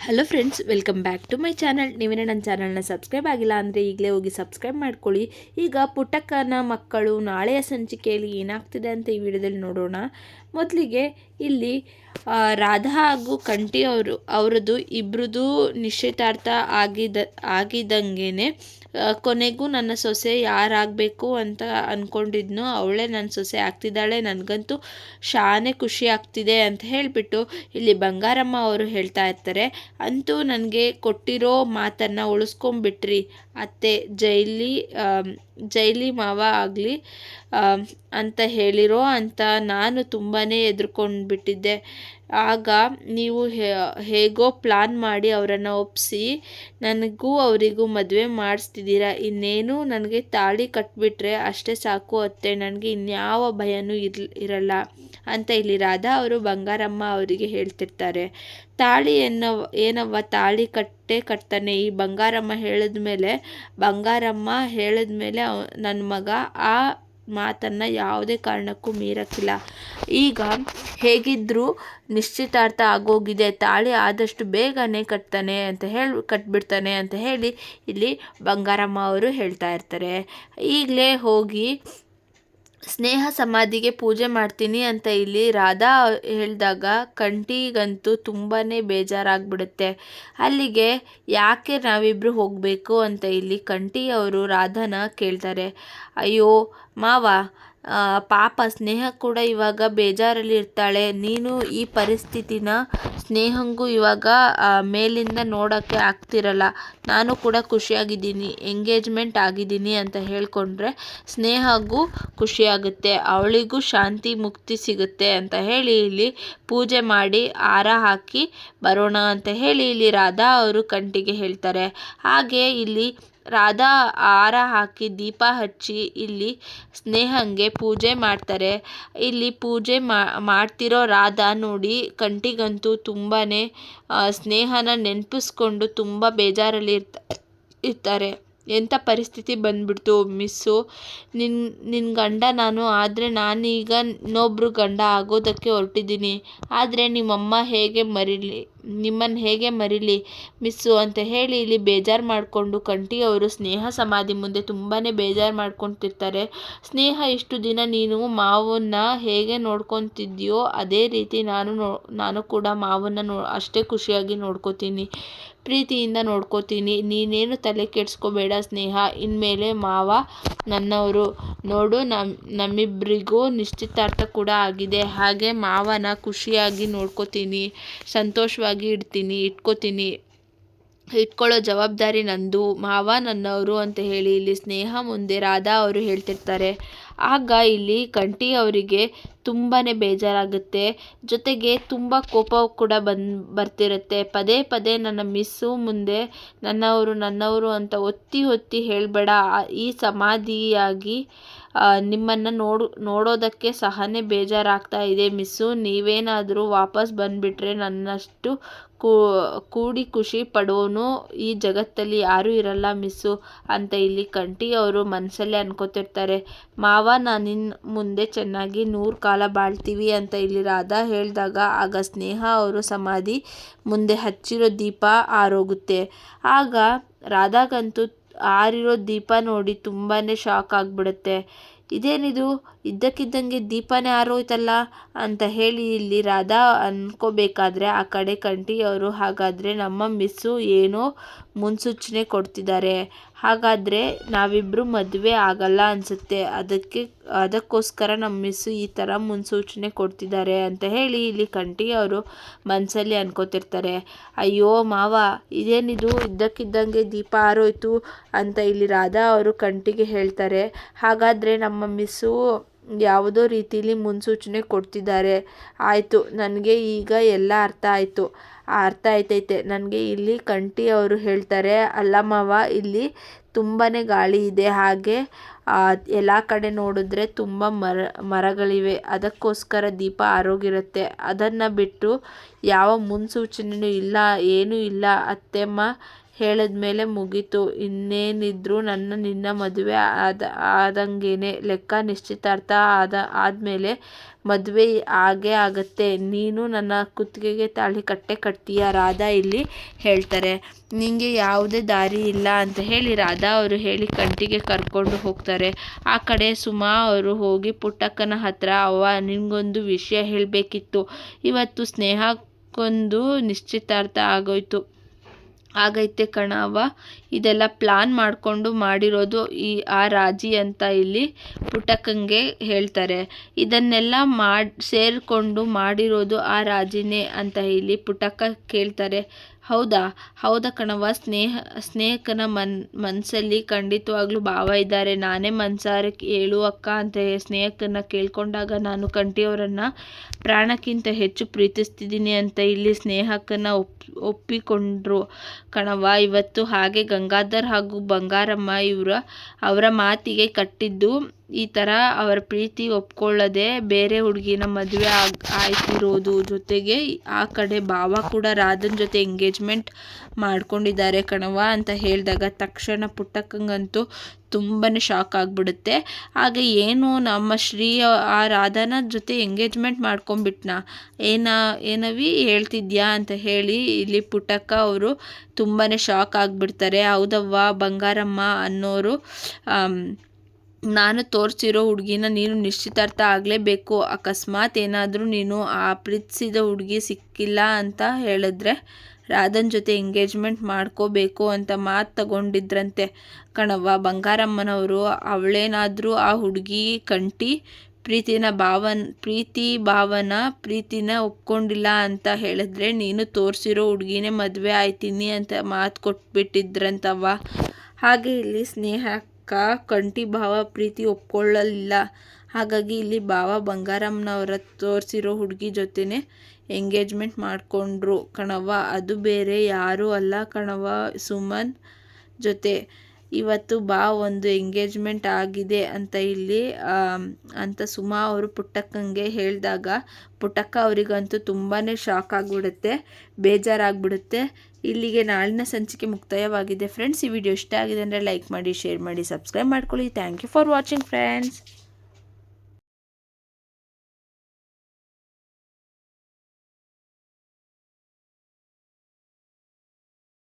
Hello friends welcome back to my channel ನೀವೇನೇ ನನ್ನ ಚಾನಲ್ನ ಸಬ್ಸ್ಕ್ರೈಬ್ ಆಗಿಲ್ಲ ಅಂದರೆ ಈಗಲೇ ಹೋಗಿ ಸಬ್ಸ್ಕ್ರೈಬ್ ಮಾಡ್ಕೊಳ್ಳಿ. ಈಗ ಪುಟ್ಟಕ್ಕನ ಮಕ್ಕಳು ನಾಳೆಯ ಸಂಚಿಕೆಯಲ್ಲಿ ಏನಾಗ್ತಿದೆ ಅಂತ ಈ ವಿಡಿಯೋದಲ್ಲಿ ನೋಡೋಣ. ಮೊದಲಿಗೆ ಇಲ್ಲಿ ರಾಧಾ ಹಾಗೂ ಕಂಠಿ ಅವರು ಅವರದ್ದು ಇಬ್ಬರದ್ದು ನಿಶ್ಚಿತಾರ್ಥ ಆಗಿದ ಆಗಿದ್ದಂಗೆ ಕೊನೆಗೂ ನನ್ನ ಸೊಸೆ ಯಾರಾಗಬೇಕು ಅಂತ ಅಂದ್ಕೊಂಡಿದ್ನೋ ಅವಳೇ ನನ್ನ ಸೊಸೆ ಆಗ್ತಿದ್ದಾಳೆ. ನನಗಂತೂ ಶಾನೆ ಖುಷಿ ಆಗ್ತಿದೆ ಅಂತ ಹೇಳಿಬಿಟ್ಟು ಇಲ್ಲಿ ಬಂಗಾರಮ್ಮ ಅವರು ಹೇಳ್ತಾ ಇರ್ತಾರೆ. ಅಂತೂ ನನಗೆ ಕೊಟ್ಟಿರೋ ಮಾತನ್ನು ಉಳಿಸ್ಕೊಂಬಿಟ್ರಿ ಅತ್ತೆ ಜೈಲಿ ಜೈಲಿ ಮಾವ ಆಗಲಿ ಅಂತ ಹೇಳಿರೋ ಅಂತ ನಾನು ತುಂಬಾ ಹೆದರ್ಕೊಂಡ್ಬಿಟ್ಟಿದ್ದೆ ಆಗ ನೀವು ಹೇಗೋ ಪ್ಲಾನ್ ಮಾಡಿ ಅವರನ್ನು ಒಪ್ಪಿಸಿ ನನಗೂ ಅವರಿಗೂ ಮದುವೆ ಮಾಡಿಸ್ತಿದ್ದೀರಾ. ಇನ್ನೇನು ನನಗೆ ತಾಳಿ ಕಟ್ಬಿಟ್ರೆ ಅಷ್ಟೇ ಸಾಕು ಅತ್ತೆ, ನನಗೆ ಇನ್ಯಾವ ಭಯನೂ ಇರ್, ಇರಲ್ಲ. ಅಂತ ಇಲ್ಲಿ ರಾಧಾ ಅವರು ಬಂಗಾರಮ್ಮ ಅವರಿಗೆ ಹೇಳ್ತಿರ್ತಾರೆ. ತಾಳಿ ಎನ್ನವ ಏನವ್ವ ತಾಳಿ ಕಟ್ಟೆ ಕಟ್ತಾನೆ? ಈ ಬಂಗಾರಮ್ಮ ಹೇಳಿದ ಮೇಲೆ ಬಂಗಾರಮ್ಮ ಹೇಳಿದ್ಮೇಲೆ ಅವ ನನ್ನ ಮಗ ಆ ಮಾತನ್ನು ಯಾವುದೇ ಕಾರಣಕ್ಕೂ ಮೀರಕ್ಕಿಲ್ಲ. ಈಗ ಹೇಗಿದ್ದರೂ ನಿಶ್ಚಿತಾರ್ಥ ಆಗೋಗಿದೆ. ತಾಳಿ ಆದಷ್ಟು ಬೇಗನೆ ಕಟ್ತಾನೆ ಅಂತ ಹೇಳಿ, ಕಟ್ಬಿಡ್ತಾನೆ ಅಂತ ಹೇಳಿ ಇಲ್ಲಿ ಬಂಗಾರಮ್ಮ ಅವರು ಹೇಳ್ತಾ ಇರ್ತಾರೆ. ಈಗಲೇ ಹೋಗಿ ಸ್ನೇಹ ಸಮಾಧಿಗೆ ಪೂಜೆ ಮಾಡ್ತೀನಿ ಅಂತ ಇಲ್ಲಿ ರಾಧಾ ಹೇಳಿದಾಗ ಕಂಠಿಗಂತೂ ತುಂಬಾ ಬೇಜಾರಾಗ್ಬಿಡುತ್ತೆ. ಅಲ್ಲಿಗೆ ಯಾಕೆ ನಾವಿಬ್ಬರು ಹೋಗಬೇಕು ಅಂತ ಇಲ್ಲಿ ಕಂಠಿ ಅವರು ರಾಧಾನ ಕೇಳ್ತಾರೆ. ಅಯ್ಯೋ ಮಾವ ಪಾಪ ಸ್ನೇಹ ಕೂಡ ಇವಾಗ ಬೇಜಾರಲ್ಲಿ ಇರ್ತಾಳೆ. ನೀನು ಈ ಪರಿಸ್ಥಿತಿನ ಸ್ನೇಹಂಗೂ ಇವಾಗ ಮೇಲಿಂದ ನೋಡೋಕ್ಕೆ ಆಗ್ತಿರಲ್ಲ. ನಾನು ಕೂಡ ಖುಷಿಯಾಗಿದ್ದೀನಿ, ಎಂಗೇಜ್ಮೆಂಟ್ ಆಗಿದ್ದೀನಿ ಅಂತ ಹೇಳಿಕೊಂಡ್ರೆ ಸ್ನೇಹಗೂ ಖುಷಿಯಾಗುತ್ತೆ, ಅವಳಿಗೂ ಶಾಂತಿ ಮುಕ್ತಿ ಸಿಗುತ್ತೆ ಅಂತ ಹೇಳಿ ಇಲ್ಲಿ ಪೂಜೆ ಮಾಡಿ ಹಾರ ಹಾಕಿ ಬರೋಣ ಅಂತ ಹೇಳಿ ಇಲ್ಲಿ ರಾಧಾ ಅವರು ಕಂಟಿಗೆ ಹೇಳ್ತಾರೆ. ಹಾಗೆ ಇಲ್ಲಿ ರಾಧಾ ಹಾರ ಹಾಕಿ ದೀಪ ಹಚ್ಚಿ ಇಲ್ಲಿ ಸ್ನೇಹಂಗೆ ಪೂಜೆ ಮಾಡ್ತಾರೆ. ಇಲ್ಲಿ ಪೂಜೆ ಮಾಡ್ತಿರೋ ರಾಧಾ ನೋಡಿ ಕಂಟಿಗಂತೂ ತುಂಬಾ ಸ್ನೇಹನ ನೆನಪಿಸ್ಕೊಂಡು ತುಂಬ ಬೇಜಾರಲ್ಲಿ ಇರ್ತ, ಇರ್ತಾರೆ. ಎಂಥ ಪರಿಸ್ಥಿತಿ ಬಂದ್ಬಿಡ್ತು ಮಿಸ್ಸು? ನಿನ್ನ ನಿನ್ನ ಗಂಡ ನಾನು, ಆದರೆ ನಾನೀಗ ಇನ್ನೊಬ್ರು ಗಂಡ ಆಗೋದಕ್ಕೆ ಹೊರಟಿದ್ದೀನಿ. ಆದರೆ ನಿಮ್ಮಮ್ಮ ಹೇಗೆ ಮರೀಲಿ ನಿಮ್ಮನ್ನು ಹೇಗೆ ಮರಿಲಿ? ಮಿಸ್ಸು ಅಂತ ಹೇಳಿ ಇಲ್ಲಿ ಬೇಜಾರು ಮಾಡಿಕೊಂಡು ಕಂಠಿ ಅವರು ಸ್ನೇಹ ಸಮಾಧಿ ಮುಂದೆ ತುಂಬಾ ಬೇಜಾರು ಮಾಡ್ಕೊತಿರ್ತಾರೆ. ಸ್ನೇಹ, ಇಷ್ಟು ದಿನ ನೀನು ಮಾವನ್ನ ಹೇಗೆ ನೋಡ್ಕೊತಿದ್ಯೋ ಅದೇ ರೀತಿ ನಾನು ನಾನು ಕೂಡ ಮಾವನ್ನ ನೋ, ಅಷ್ಟೇ ಖುಷಿಯಾಗಿ ನೋಡ್ಕೋತೀನಿ, ಪ್ರೀತಿಯಿಂದ ನೋಡ್ಕೋತೀನಿ. ನೀನೇನು ತಲೆ ಕೆಡಿಸ್ಕೋಬೇಡ ಸ್ನೇಹ, ಇನ್ಮೇಲೆ ಮಾವ ನನ್ನವರು. ನೋಡು ನಮ್ಮ ನಮ್ಮಿಬ್ಬರಿಗೂ ನಿಶ್ಚಿತಾರ್ಥ ಕೂಡ ಆಗಿದೆ. ಹಾಗೆ ಮಾವನ ಖುಷಿಯಾಗಿ ನೋಡ್ಕೋತೀನಿ. ಸಂತೋಷವಾಗಿ ಇಡ್ತೀನಿ ಇಟ್ಕೋತೀನಿ. ಇಟ್ಕೊಳ್ಳೋ ಜವಾಬ್ದಾರಿ ನಂದು, ಮಾವ ನನ್ನವರು ಅಂತ ಹೇಳಿ ಇಲ್ಲಿ ಸ್ನೇಹ ಮುಂದೆ ರಾಧಾ ಅವರು ಹೇಳ್ತಿರ್ತಾರೆ. ಆಗ ಇಲ್ಲಿ ಕಂಠಿ ಅವರಿಗೆ ತುಂಬಾ ಬೇಜಾರಾಗುತ್ತೆ. ಜೊತೆಗೆ ತುಂಬ ಕೋಪ ಕೂಡ ಬಂದು, ಬರ್ತಿರುತ್ತೆ. ಪದೇ ಪದೇ ನನ್ನ ಮಿಸ್ಸು ಮುಂದೆ ನನ್ನವರು ನನ್ನವರು ಅಂತ ಒತ್ತಿ ಒತ್ತಿ ಹೇಳಬೇಡ. ಈ ಸಮಾಧಿಯಾಗಿ ನಿಮ್ಮನ್ನು ನೋಡು, ನೋಡೋದಕ್ಕೆ ಸಹನೆ ಬೇಜಾರಾಗ್ತಾ ಇದೆ ಮಿಸ್ಸು. ನೀವೇನಾದರೂ ವಾಪಸ್ ಬಂದುಬಿಟ್ರೆ ನನ್ನಷ್ಟು ಕೂಡಿ ಖುಷಿ ಪಡೋನು ಈ ಜಗತ್ತಲ್ಲಿ ಯಾರೂ ಇರಲ್ಲ ಮಿಸ್ಸು ಅಂತ ಇಲ್ಲಿ ಕಂಠಿ ಅವರು ಮನಸ್ಸಲ್ಲೇ ಅನ್ಕೋತಿರ್ತಾರೆ. ಮಾವ, ನಾನು ನಿನ್ನ ಮುಂದೆ ಚೆನ್ನಾಗಿ ನೂರು ಕಾಲ ಬಾಳ್ತೀವಿ ಅಂತ ಇಲ್ಲಿ ರಾಧಾ ಹೇಳಿದಾಗ ಆಗ ಸ್ನೇಹ ಅವರು ಸಮಾಧಿ ಮುಂದೆ ಹಚ್ಚಿರೋ ದೀಪ ಆರೋಗುತ್ತೆ. ಆಗ ರಾಧಾಗಂತೂ ಆರಿರೋ ದೀಪ ನೋಡಿ ತುಂಬಾ ಶಾಕ್ ಆಗಿಬಿಡುತ್ತೆ. ಇದೇನಿದು? ಇದ್ದಕ್ಕಿದ್ದಂಗೆ ದೀಪನೇ ಆರೋಯ್ತಲ್ಲ ಅಂತ ಹೇಳಿ ಇಲ್ಲಿ ರಾಧಾ ಅನ್ಕೋಬೇಕಾದ್ರೆ ಆ ಕಡೆ ಕಂಠಿಯವರು ಹಾಗಾದರೆ ನಮ್ಮ ಮಿಸ್ಸು ಏನೋ ಮುನ್ಸೂಚನೆ ಕೊಡ್ತಿದ್ದಾರೆ. ಹಾಗಾದರೆ ನಾವಿಬ್ಬರು ಮದುವೆ ಆಗಲ್ಲ ಅನಿಸುತ್ತೆ. ಅದಕ್ಕೆ, ಅದಕ್ಕೋಸ್ಕರ ನಮ್ಮ ಮಿಸ್ಸು ಈ ಥರ ಮುನ್ಸೂಚನೆ ಕೊಡ್ತಿದ್ದಾರೆ ಅಂತ ಹೇಳಿ ಇಲ್ಲಿ ಕಂಠಿ ಅವರು ಮನಸ್ಸಲ್ಲಿ ಅನ್ಕೋತಿರ್ತಾರೆ. ಅಯ್ಯೋ ಮಾವ, ಇದೇನಿದು? ಇದ್ದಕ್ಕಿದ್ದಂಗೆ ದೀಪ ಆರೋಯ್ತು ಅಂತ ಇಲ್ಲಿ ರಾಧಾ ಅವರು ಕಂಠಿಗೆ ಹೇಳ್ತಾರೆ. ಹಾಗಾದರೆ ನಮ್ಮ ಮಿಸ್ಸು ಯಾವುದೋ ರೀತಿಲಿ ಮುನ್ಸೂಚನೆ ಕೊಡ್ತಿದ್ದಾರೆ. ಆಯಿತು, ನನಗೆ ಈಗ ಎಲ್ಲ ಅರ್ಥ ಆಯಿತು. ಅರ್ಥ ಆಯ್ತೈತೆ. ನನಗೆ ಇಲ್ಲಿ ಕಂಠಿ ಅವರು ಹೇಳ್ತಾರೆ ಅಲ್ಲಮ್ಮವ್ವ ಮಾವ, ಇಲ್ಲಿ ತುಂಬಾ ಗಾಳಿ ಇದೆ. ಹಾಗೆ ಎಲ್ಲ ಕಡೆ ನೋಡಿದ್ರೆ ತುಂಬ ಮರ, ಮರಗಳಿವೆ. ಅದಕ್ಕೋಸ್ಕರ ದೀಪ ಆರೋಗಿರುತ್ತೆ. ಅದನ್ನು ಬಿಟ್ಟು ಯಾವ ಮುನ್ಸೂಚನೆಯೂ ಇಲ್ಲ, ಏನೂ ಇಲ್ಲ. ಅತ್ತೆಮ್ಮ ಹೇಳಿದ್ಮೇಲೆ ಮುಗೀತು. ಇನ್ನೇನಿದ್ರು ನನ್ನ ನಿನ್ನ ಮದುವೆ ಆದ, ಆದಂಗೇನೆ. ಲೆಕ್ಕ ನಿಶ್ಚಿತಾರ್ಥ ಆದ, ಆದಮೇಲೆ ಮದುವೆ ಆಗೇ ಆಗುತ್ತೆ. ನೀನು ನನ್ನ ಕುತ್ತಿಗೆಗೆ ತಾಳಿ ಕಟ್ಟೆ ಕಟ್ತೀಯ? ರಾಧಾ ಇಲ್ಲಿ ಹೇಳ್ತಾರೆ. ನಿಂಗೆ ಯಾವುದೇ ದಾರಿ ಇಲ್ಲ ಅಂತ ಹೇಳಿ ರಾಧಾ ಅವರು ಹೇಳಿ ಕಂಟಿಗೆ ಕರ್ಕೊಂಡು ಹೋಗ್ತಾರೆ. ಆ ಕಡೆ ಸುಮಾ ಅವರು ಹೋಗಿ ಪುಟ್ಟಕ್ಕನ ಹತ್ರ, ಅವ್ವ ನಿನಗೊಂದು ವಿಷಯ ಹೇಳಬೇಕಿತ್ತು. ಇವತ್ತು ಸ್ನೇಹಕ್ಕೊಂದು ನಿಶ್ಚಿತಾರ್ಥ ಆಗೋಯ್ತು. ಆಗೈತೆ ಕಣವ್ವ ಇದೆಲ್ಲ ಪ್ಲಾನ್ ಮಾಡಿಕೊಂಡು ಮಾಡಿರೋದು ಈ, ಆ ರಾಜಿ ಅಂತ ಇಲ್ಲಿ ಪುಟಕಂಗೆ ಹೇಳ್ತಾರೆ. ಇದನ್ನೆಲ್ಲ ಮಾಡಿ, ಸೇರಿಕೊಂಡು ಮಾಡಿರೋದು ಆ ರಾಜಿನೇ ಅಂತ ಇಲ್ಲಿ ಪುಟಕ ಕೇಳ್ತಾರೆ. ಹೌದಾ? ಹೌದಾ ಕಣವ್ವ, ಸ್ನೇಹ, ಸ್ನೇಹಕನ ಮನ್ ಮನಸ್ಸಲ್ಲಿ ಖಂಡಿತವಾಗ್ಲೂ ಭಾವ ಇದ್ದಾರೆ. ನಾನೇ ಮನ್ಸಾರೆ ಹೇಳು ಅಕ್ಕ ಅಂತ ಸ್ನೇಹಕನ ಕೇಳ್ಕೊಂಡಾಗ ನಾನು ಕಂಠಿಯವರನ್ನು ಪ್ರಾಣಕ್ಕಿಂತ ಹೆಚ್ಚು ಪ್ರೀತಿಸ್ತಿದ್ದೀನಿ ಅಂತ ಇಲ್ಲಿ ಸ್ನೇಹಕನ ಒಪ್, ಒಪ್ಪಿಕೊಂಡ್ರು. ಕಣವ್ವ, ಇವತ್ತು ಹಾಗೆ ಗಂಗಾಧರ್ ಹಾಗೂ ಬಂಗಾರಮ್ಮ ಇವರ, ಅವರ ಮಾತಿಗೆ ಕಟ್ಟಿದ್ದು ಈ ಥರ ಅವರ ಪ್ರೀತಿ ಒಪ್ಕೊಳ್ಳದೆ ಬೇರೆ ಹುಡುಗಿನ ಮದುವೆ ಆಗ್, ಆಯ್ತಿರೋದು ಜೊತೆಗೆ ಆ ಕಡೆ ಭಾವ ಕೂಡ ರಾಧನ್ ಜೊತೆ ಎಂಗೇಜ್ಮೆಂಟ್ ಮಾಡ್ಕೊಂಡಿದ್ದಾರೆ ಕಣವ್ವ ಅಂತ ಹೇಳಿದಾಗ ತಕ್ಷಣ ಪುಟ್ಟಕ್ಕಂಗಂತೂ ತುಂಬಾ ಶಾಕ್ ಆಗಿಬಿಡುತ್ತೆ. ಹಾಗೆ ಏನು ನಮ್ಮ ಶ್ರೀ, ಆ ರಾಧಾನ ಜೊತೆ ಎಂಗೇಜ್ಮೆಂಟ್ ಮಾಡ್ಕೊಂಬಿಟ್ನಾ ಏನ, ಏನವಿ ಹೇಳ್ತಿದ್ಯಾ ಅಂತ ಹೇಳಿ ಇಲ್ಲಿ ಪುಟ್ಟಕ್ಕ ಅವರು ತುಂಬಾ ಶಾಕ್ ಆಗಿಬಿಡ್ತಾರೆ. ಹೌದವ್ವ ಬಂಗಾರಮ್ಮ ಅನ್ನೋರು ನಾನು ತೋರಿಸಿರೋ ಹುಡುಗಿನ ನೀನು ನಿಶ್ಚಿತಾರ್ಥ ಆಗಲೇಬೇಕು. ಅಕಸ್ಮಾತ್ ಏನಾದರೂ ನೀನು ಆ ಪ್ರೀತಿಸಿದ ಹುಡುಗಿ ಸಿಕ್ಕಿಲ್ಲ ಅಂತ ಹೇಳಿದ್ರೆ ರಾಧನ್ ಜೊತೆ ಎಂಗೇಜ್ಮೆಂಟ್ ಮಾಡ್ಕೋಬೇಕು ಅಂತ ಮಾತು ತಗೊಂಡಿದ್ರಂತೆ. ಕಣವ್ವ, ಬಂಗಾರಮ್ಮನವರು, ಅವಳೇನಾದರೂ ಆ ಹುಡುಗಿ ಕಂಟಿ ಪ್ರೀತಿನ ಭಾವನ್, ಪ್ರೀತಿ ಭಾವನ ಪ್ರೀತಿನ ಒಪ್ಕೊಂಡಿಲ್ಲ ಅಂತ ಹೇಳಿದ್ರೆ ನೀನು ತೋರಿಸಿರೋ ಹುಡುಗಿನೇ ಮದುವೆ ಆಯ್ತೀನಿ ಅಂತ ಮಾತು ಕೊಟ್ಬಿಟ್ಟಿದ್ರಂತವ್ವ. ಹಾಗೆ ಇಲ್ಲಿ ಸ್ನೇಹ ಕಂಠಿ ಭಾವ ಪ್ರೀತಿ ಒಪ್ಕೊಳ್ಳಲಿಲ್ಲ. ಹಾಗಾಗಿ ಇಲ್ಲಿ ಭಾವ ಬಂಗಾರಮ್ಮನವರ ತೋರಿಸಿರೋ ಹುಡುಗಿ ಜೊತೆನೇ ಎಂಗೇಜ್ಮೆಂಟ್ ಮಾಡಿಕೊಂಡ್ರು. ಕಣವ್ವ, ಅದು ಬೇರೆ, ಯಾರೂ ಅಲ್ಲ ಕಣವ್ವ ಸುಮನ್ ಜೊತೆ. ಇವತ್ತು ಬಾ, ಒಂದು ಎಂಗೇಜ್ಮೆಂಟ್ ಆಗಿದೆ ಅಂತ ಇಲ್ಲಿ ಅಂತ ಸುಮಾ ಅವರು ಪುಟ್ಟಕ್ಕಂಗೆ ಹೇಳಿದಾಗ, ಪುಟ್ಟಕ್ಕ ಅವರಿಗಂತೂ ತುಂಬಾ ಶಾಕ್ ಆಗಿಬಿಡುತ್ತೆ, ಬೇಜಾರಾಗ್ಬಿಡುತ್ತೆ. ಇಲ್ಲಿಗೆ ನಾಳಿನ ಸಂಚಿಕೆ ಮುಕ್ತಾಯವಾಗಿದೆ. ಫ್ರೆಂಡ್ಸ್ ಈ ವಿಡಿಯೋ ಇಷ್ಟ ಆಗಿದೆ ಅಂದರೆ ಲೈಕ್ ಮಾಡಿ ಶೇರ್ ಮಾಡಿ ಸಬ್ಸ್ಕ್ರೈಬ್ ಮಾಡ್ಕೊಳ್ಳಿ. Thank you for watching friends